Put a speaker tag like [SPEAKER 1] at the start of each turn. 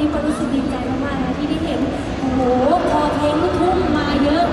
[SPEAKER 1] นี้ก็รู้สึกดีใจมากๆนะที่ได้เห็นโอ้โหพอเพลงลูกทุ่งมาเยอะ